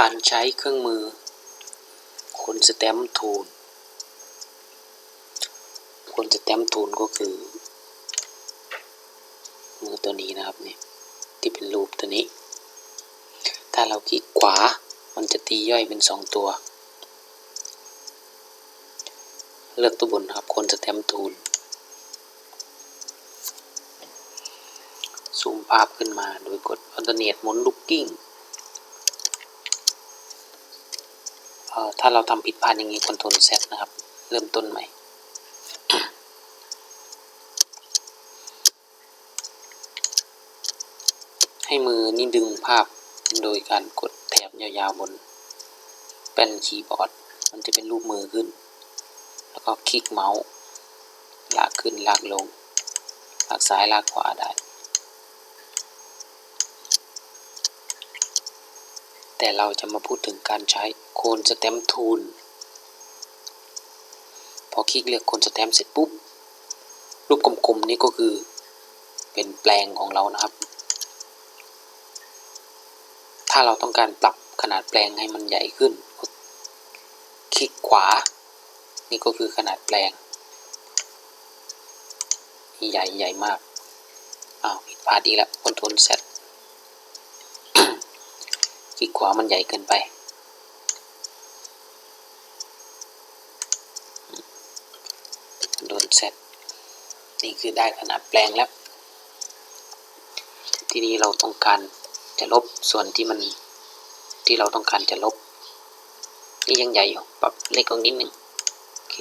การใช้เครื่องมือคนสแตมทูลคนสแตมทูลก็คือ มือตัวนี้นะครับเนี่ยที่เป็นรูปตัวนี้ ถ้าเราคลิกขวามันจะตีย่อยเป็นสองตัว เลือกตัวบนครับคนสแตมทูลซูมภาพขึ้นมาโดยกด alternate หมุน looking เอ่อ ถ้าเราทำผิดพลาดอย่างนี้ Ctrl Z นะครับ เริ่มต้นใหม่ให้มือนี่ดึงภาพโดยการกดแถบยาวๆบนแป้นคีย์บอร์ด มันจะเป็นรูปมือขึ้น แล้วก็คลิกเมาส์ ลากขึ้นลากลง ลากซ้ายลากขวาได้ แต่เราจะมาพูดถึงการใช้โคนสแตมทูลพอคลิกเลือกโคนสแตมเสร็จปุ๊บ รูปกลมๆนี่ก็คือเป็นแปลงของเรานะครับ ถ้าเราต้องการปรับขนาดแปลงให้มันใหญ่ขึ้น คลิกขวา นี่ก็คือขนาดแปลงใหญ่ใหญ่มากอ้าวผิดพลาดอีกแล้วคอนโทรลเซตคลิกขวามันใหญ่เกินไป โดนเซตนี่คือได้ขนาดแปลงแล้ว ทีนี้เราต้องการจะลบส่วนที่มันที่เราต้องการจะลบ นี่ยังใหญ่อยู่ ปรับเล็กลงนิดนึงโอเค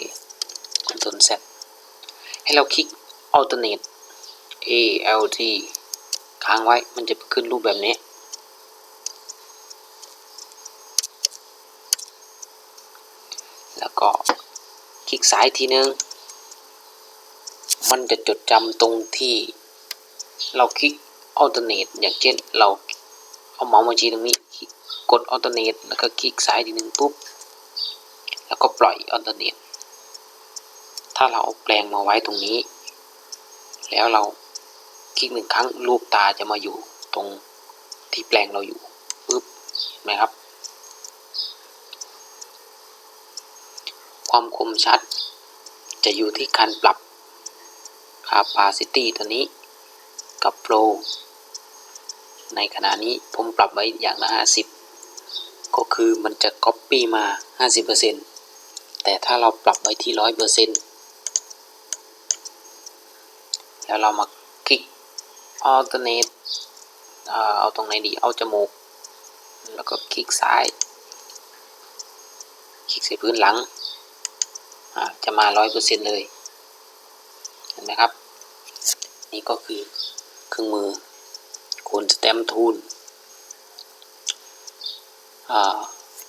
คอนโทรลเซให้เราคลิก alternate A L T ค้างไว้ มันจะขึ้นรูปแบบนี้ แล้วก็คลิกซ้ายทีนึง มันจะจดจำตรงที่เราคลิก alternate อย่างเช่นเราเอาเมาส์มาชี้ตรงนี้กด alternate แล้วก็คลิกซ้ายทีนึงปุ๊บ แล้วก็ปล่อย alternate ถ้าเราเอาแปลงมาไว้ตรงนี้ แล้วเราคลิกหนึ่งครั้งรูปตาจะมาอยู่ตรงที่แปลงเราอยู่ปุ๊บนไหมครับ ความคมชัด จะอยู่ที่การปรับ capacity ตัวนี้กับ flow ในขณะนี้ผมปรับไว้อย่างละ 50 ก็คือมันจะ copy มา 50%แต่ถ้าเราปรับไว้ที่ 100%แล้วเรามาคลิก alternate เอ่อเอาตรงไหนดี เอาจมูก แล้วก็คลิกซ้าย คลิกใส่พื้นหลัง จะมา100%เลยเห็นไหมครับ นี่ก็คือเครื่องมือโคนสแตมทูล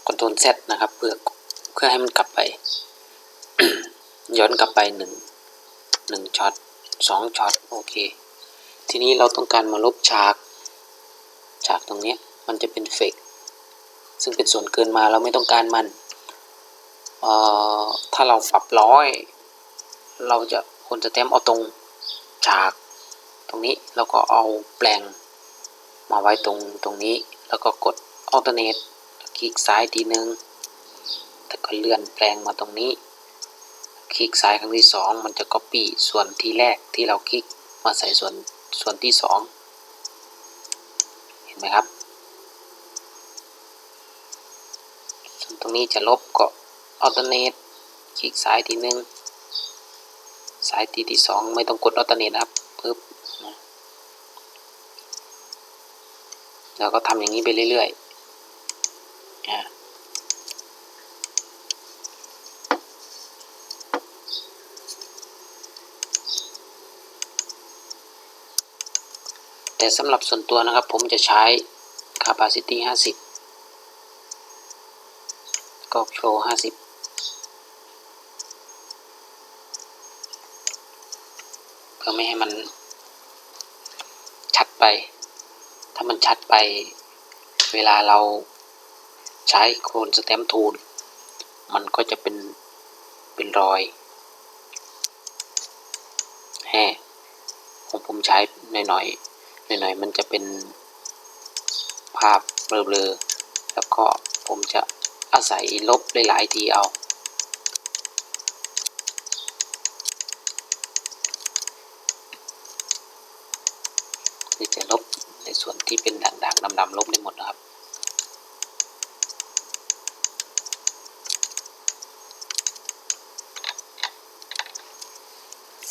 คอนโทรลเซตนะครับ เพื่อเพื่อให้มันกลับไป ย้อนกลับไปหนึ่งหนึ่งช็อตสองช็อตโอเค ทีนี้เราต้องการมาลบฉาก ฉากตรงนี้มันจะเป็นเฟกซึ่งเป็นส่วนเกินมาเราไม่ต้องการมัน ถ้าเราปรับร้อย เราจะคนจะเต็มเอาตรงฉาก ตรงนี้แล้วก็เอาแปลง มาไว้ตรงตรงนี้แล้วก็กด alternate คลิกซ้ายทีหนึ่งแล้วก็เลื่อนแปลงมาตรงนี้ คลิกซ้ายครั้งที่สองมันจะ copy ส่วนที่แรกที่เราคลิกมาใส่ส่วนส่วนที่สองเห็นไหมครับ ส่วนตรงนี้จะลบก็ alternate คลิกซ้ายทีหนึ่งซ้ายทีที่สองไม่ต้องกด alternate นะครับปึ๊บนะเราก็ทำอย่างนี้ไปเรื่อยๆอ่าแต่สำหรับส่วนตัวนะครับผมจะใช้ capacity 50 ก็ flow 50 พื่อไม่ให้มันชัดไป ถ้ามันชัดไป เวลาเราใช้โคนสแตมทูล มันก็จะเป็นเป็นรอยแห่ของผมใช้หน่อยๆหน่อยๆมันจะเป็นภาพเบลอๆแล้วก็ผมจะอาศัยลบหลายๆทีเอา ที่จะลบในส่วนที่เป็นด่างๆดำๆลบได้หมดนะครับ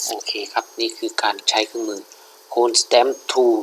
โอเคครับ นี่คือการใช้เครื่องมือ Cone Stamp Tool